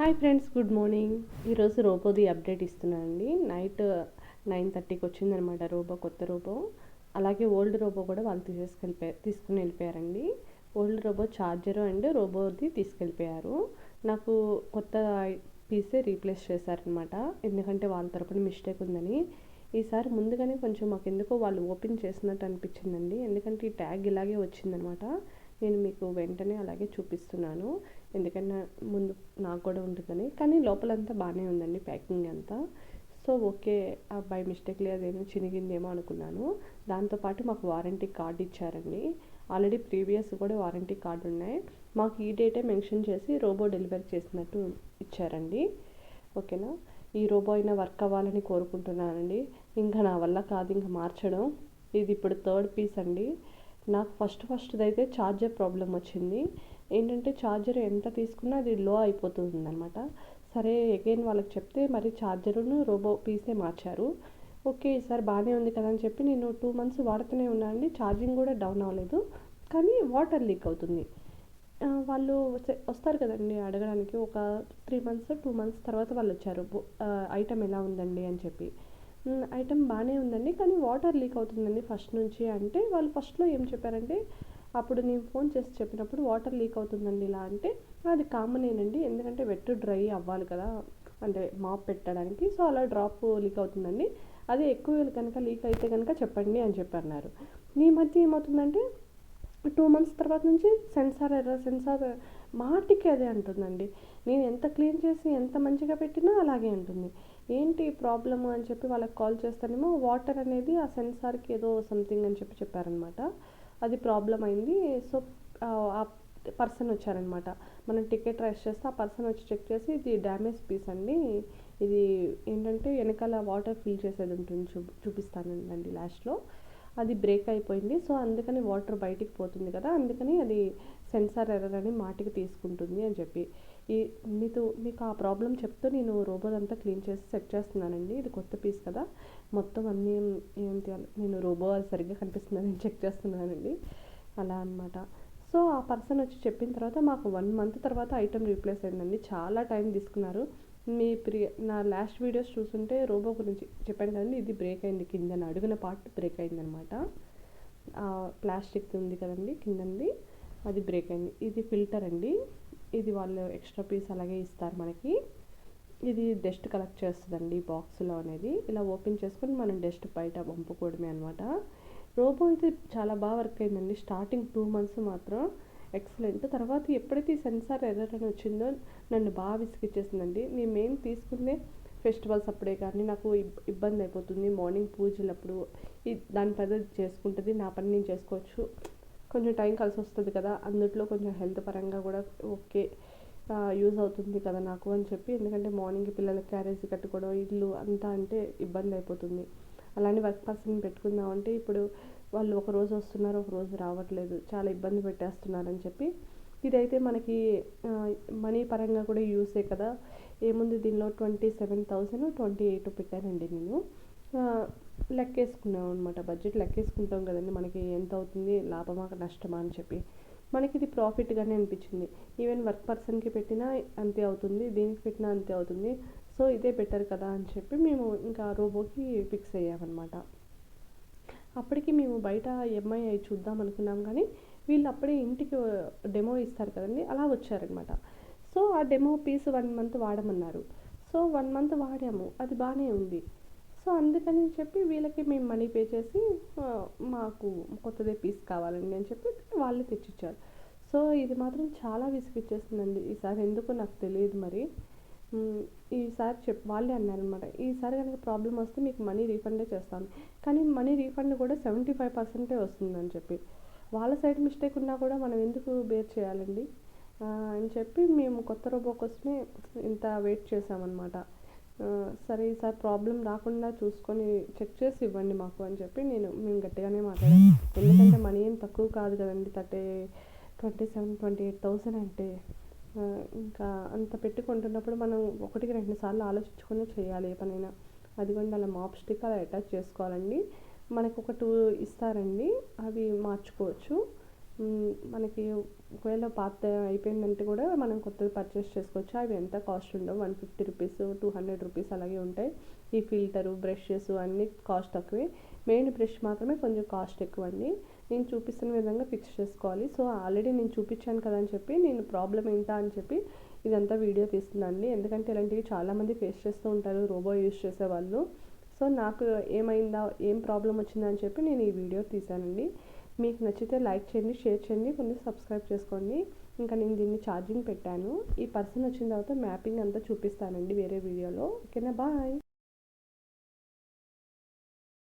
Hi friends good morning. ఈరోజు రోబోది update ఇస్తున్నానండి. నైట్ నైన్ థర్టీకి వచ్చిందనమాట రోబో కొత్త రోబో. అలాగే ఓల్డ్ రోబో కూడా వాళ్ళు తీసేసుకెళ్ళిపోయారు తీసుకుని వెళ్ళిపోయారండి. ఓల్డ్ రోబో ఛార్జర్ అండ్ రోబోది తీసుకెళ్ళిపోయారు. నాకు కొత్త పీసే రీప్లేస్ చేశారనమాట. ఎందుకంటే వాళ్ళ తరపున మిస్టేక్ ఉందని. ఈసారి ముందుగానే కొంచెం మాకు ఎందుకో వాళ్ళు ఓపెన్ చేసినట్టు అనిపించిందండి. ఎందుకంటే ఈ ట్యాగ్ ఇలాగే వచ్చిందనమాట. నేను మీకు వెంటనే అలాగే చూపిస్తున్నాను. ఎందుకంటే ముందు నాకు కూడా ఉంటుందని. కానీ లోపలంతా బాగానే ఉందండి ప్యాకింగ్ అంతా. సో ఓకే బై మిస్టేక్ అదేమో చినిగిందేమో అనుకున్నాను. దాంతోపాటు మాకు వారంటీ కార్డ్ ఇచ్చారండి. ఆల్రెడీ ప్రీవియస్ కూడా వారంటీ కార్డు ఉన్నాయి. మాకు ఈ డేటే మెన్షన్ చేసి రోబో డెలివరీ చేసినట్టు ఇచ్చారండి. ఓకేనా? ఈ రోబో అయినా వర్క్ అవ్వాలని కోరుకుంటున్నానండి. ఇంకా నా వల్ల కాదు ఇంకా మార్చడం. ఇది ఇప్పుడు థర్డ్ పీస్ అండి. నాకు ఫస్ట్ ఫస్ట్ది అయితే ఛార్జర్ ప్రాబ్లం వచ్చింది. ఏంటంటే ఛార్జర్ ఎంత తీసుకున్నా అది లో అయిపోతుంది అనమాట సరే అగైన్ వాళ్ళకి చెప్తే మరి ఛార్జరును రోబో పీసే మార్చారు. ఓకే ఈసారి బాగానే ఉంది కదా అని చెప్పి నేను టూ మంత్స్ వాడుతూనే ఉన్నానండి ఛార్జింగ్ కూడా డౌన్ అవ్వలేదు. కానీ వాటర్ లీక్ అవుతుంది. వాళ్ళు వస్తారు కదండి అడగడానికి. ఒక త్రీ మంత్స్ టూ మంత్స్ తర్వాత వాళ్ళు వచ్చారు. ఐటమ్ ఎలా ఉందండి అని చెప్పి. ఐటమ్ బాగానే ఉందండి. కానీ వాటర్ లీక్ అవుతుందండి ఫస్ట్ నుంచి. అంటే వాళ్ళు ఫస్ట్లో ఏం చెప్పారంటే అప్పుడు నేను ఫోన్ చేసి చెప్పినప్పుడు వాటర్ లీక్ అవుతుందండి ఇలా అంటే అది కామనేనండి ఎందుకంటే వెట్ డ్రై అవ్వాలి కదా అంటే మాప్ పెట్టడానికి. సో అలా డ్రాప్ లీక్ అవుతుందండి. అదే ఎక్కువ కనుక లీక్ అయితే కనుక చెప్పండి అని చెప్పి అన్నారు ఈ మధ్య ఏమవుతుందంటే టూ మంత్స్ తర్వాత నుంచి సెన్సార్ ఎర్ర సెన్సార్ మాటికి అదే అంటుందండి. నేను ఎంత క్లీన్ చేసి ఎంత మంచిగా పెట్టినా అలాగే ఉంటుంది ఏంటి ప్రాబ్లము అని చెప్పి వాళ్ళకి కాల్ చేస్తానేమో వాటర్ అనేది ఆ సెన్సార్కి ఏదో సంథింగ్ అని చెప్పి చెప్పారనమాట అది ప్రాబ్లం అయింది. సో ఆ పర్సన్ వచ్చారనమాట. మనం టికెట్ రైస్ చేస్తే ఆ పర్సన్ వచ్చి చెక్ చేసి ఇది డ్యామేజ్ పీస్ అండి. ఇది ఏంటంటే వెనకాల వాటర్ ఫిల్ చేసేది ఉంటుంది చూ చూపిస్తానండి లాస్ట్లో అది బ్రేక్ అయిపోయింది. సో అందుకని వాటర్ బయటికి పోతుంది కదా అందుకని అది సెన్సార్ ఎర్రర్ అని మాటికి తీసుకుంటుంది అని చెప్పి. ఈ మీతో మీకు ఆ ప్రాబ్లం చెప్తూ నేను రోబోట్ అంతా క్లీన్ చేసి సెట్ చేస్తున్నానండి. ఇది కొత్త పీస్ కదా. మొత్తం అన్నీ ఏంటి నేను రోబో అది సరిగ్గా కనిపిస్తుందని చెక్ చేస్తున్నానండి. అలా అనమాట సో ఆ పర్సన్ వచ్చి చెప్పిన తర్వాత మాకు వన్ మంత్ తర్వాత ఐటెం రీప్లేస్ అయిందండి. చాలా టైం తీసుకున్నారు. మీ ప్రియ నా లాస్ట్ వీడియోస్ చూస్తుంటే రోబో గురించి చెప్పాను కదండి. ఇది బ్రేక్ అయింది కింద అడుగున పార్ట్ బ్రేక్ అయిందనమాట ప్లాస్టిక్ ఉంది కదండి కిందంది. అది బ్రేక్ అయింది. ఇది ఫిల్టర్ అండి. ఇది వాళ్ళు ఎక్స్ట్రా పీస్ అలాగే ఇస్తారు మనకి. ఇది డస్ట్ కలెక్ట్ చేస్తుందండి బాక్స్లో అనేది. ఇలా ఓపెన్ చేసుకొని మనం డస్ట్ బయట పంపుకోవడమే అనమాట రోబో అయితే చాలా బాగా వర్క్ అయిందండి. స్టార్టింగ్ టూ మంత్స్ మాత్రం ఎక్సలెంట్ తర్వాత ఎప్పుడైతే ఈ సెన్సార్ ఎర్రర్ వచ్చిందో నన్ను బాగా విసిగిచ్చేసిందండి నేను మెయిన్ తీసుకునే ఫెస్టివల్స్ అప్పుడే కానీ నాకు ఇబ్బంది అయిపోతుంది. మార్నింగ్ పూజలప్పుడు దాని పద్ధతి చేసుకుంటుంది. నా పని నేను చేసుకోవచ్చు. కొంచెం టైం కలిసి వస్తుంది కదా అందుట్లో కొంచెం హెల్త్ పరంగా కూడా ఓకే యూజ్ అవుతుంది కదా నాకు అని చెప్పి ఎందుకంటే మార్నింగ్ పిల్లలకి క్యారేజ్ కట్టుకోవడం ఇల్లు అంతా అంటే ఇబ్బంది అయిపోతుంది. అలానే వర్క్ పర్సన్ పెట్టుకుందామంటే ఇప్పుడు వాళ్ళు ఒక రోజు వస్తున్నారు ఒక రోజు రావట్లేదు చాలా ఇబ్బంది పెట్టేస్తున్నారని చెప్పి. ఇదైతే మనకి మనీ పరంగా కూడా యూసే కదా ఏముంది దీనిలో twenty seven thousand twenty eight పెట్టానండి నేను. లెక్కేసుకున్నాం అనమాట బడ్జెట్ లెక్కేసుకుంటాం కదండి. మనకి ఎంత అవుతుంది లాభమా? నష్టమా? అని చెప్పి. మనకి ఇది ప్రాఫిట్గానే అనిపించింది. ఈవెన్ వర్క్ పర్సన్కి పెట్టినా అంతే అవుతుంది. దీనికి పెట్టినా అంతే అవుతుంది. సో ఇదే బెటర్ కదా? అని చెప్పి మేము ఇంకా రోబోకి ఫిక్స్ అయ్యామన్నమాట. అప్పటికి మేము బయట ఎంఐ చూద్దాం అనుకున్నాం కానీ వీళ్ళు అప్పుడే ఇంటికి డెమో ఇస్తారు కదండి. అలా వచ్చారనమాట సో ఆ డెమో పీస్ వన్ మంత్ వాడమన్నారు. సో వన్ మంత్ వాడాము. అది బాగానే ఉంది. సో అందుకని చెప్పి వీళ్ళకి మేము మనీ పే చేసి మాకు కొత్తదే పీస్ కావాలండి అని చెప్పి వాళ్ళే తెచ్చిచ్చారు. సో ఇది మాత్రం చాలా విసిగిచ్చేస్తుందండి. ఈసారి ఎందుకు నాకు తెలియదు మరి. ఈసారి చెప్ వాళ్ళే అన్నారనమాట ఈసారి కనుక ప్రాబ్లం వస్తే మీకు మనీ రీఫండే చేస్తాను. కానీ మనీ రీఫండ్ కూడా సెవెంటీ ఫైవ్ పర్సెంటే వస్తుందని చెప్పి. వాళ్ళ సైడ్ మిస్టేక్ ఉన్నా కూడా మనం ఎందుకు బేర్ చేయాలండి? అని చెప్పి మేము కొత్త రోబో కోసమే ఇంత వెయిట్ చేసామన్నమాట సరే ఈసారి ప్రాబ్లం రాకుండా చూసుకొని చెక్ చేసి ఇవ్వండి మాకు అని చెప్పి నేను మేము గట్టిగానే మాట్లాడాను. ఎందుకంటే మనీ ఏం తక్కువ కాదు కదండి thirty twenty seven twenty eight thousand అంటే. ఇంకా అంత పెట్టుకుంటున్నప్పుడు మనం ఒకటికి రెండు సార్లు ఆలోచించుకుని చేయాలి ఏ పనైనా. అదిగోండి అలా మాప్ స్టిక్ అలా అటాచ్ చేసుకోవాలండి. మనకు ఒక టూ ఇస్తారండి అవి మార్చుకోవచ్చు. మనకి ఒకవేళ పాత అయిపోయిందంటే కూడా మనం కొత్తది పర్చేస్ చేసుకోవచ్చు. అవి ఎంత కాస్ట్ ఉండవు? One fifty rupees two hundred rupees అలాగే ఉంటాయి. ఈ ఫిల్టరు బ్రషెస్ అన్నీ కాస్ట్ తక్కువే. మెయిన్ బ్రష్ మాత్రమే కొంచెం కాస్ట్ ఎక్కువ అండి నేను చూపిస్తున్న విధంగా ఫిక్స్ చేసుకోవాలి. సో ఆల్రెడీ నేను చూపించాను కదా అని చెప్పి నేను ప్రాబ్లం ఏంటా అని చెప్పి ఇదంతా వీడియో తీస్తున్నాను ఎందుకంటే ఇలాంటివి చాలామంది ఫేస్ చేస్తూ ఉంటారు రోబో యూస్ చేసే వాళ్ళు సో నాకు ఏమైందా ఏం ప్రాబ్లం వచ్చిందా అని చెప్పి నేను ఈ వీడియో తీశానండి మీకు నచ్చితే లైక్ చేయండి షేర్ చేయండి కొంచెం సబ్స్క్రైబ్ చేసుకోండి. ఇంకా నేను దీన్ని ఛార్జింగ్ పెట్టాను. ఈ పర్సన్ వచ్చిన తర్వాత మ్యాపింగ్ అంతా చూపిస్తానండి వేరే వీడియోలో. ఓకేనా? బాయ్.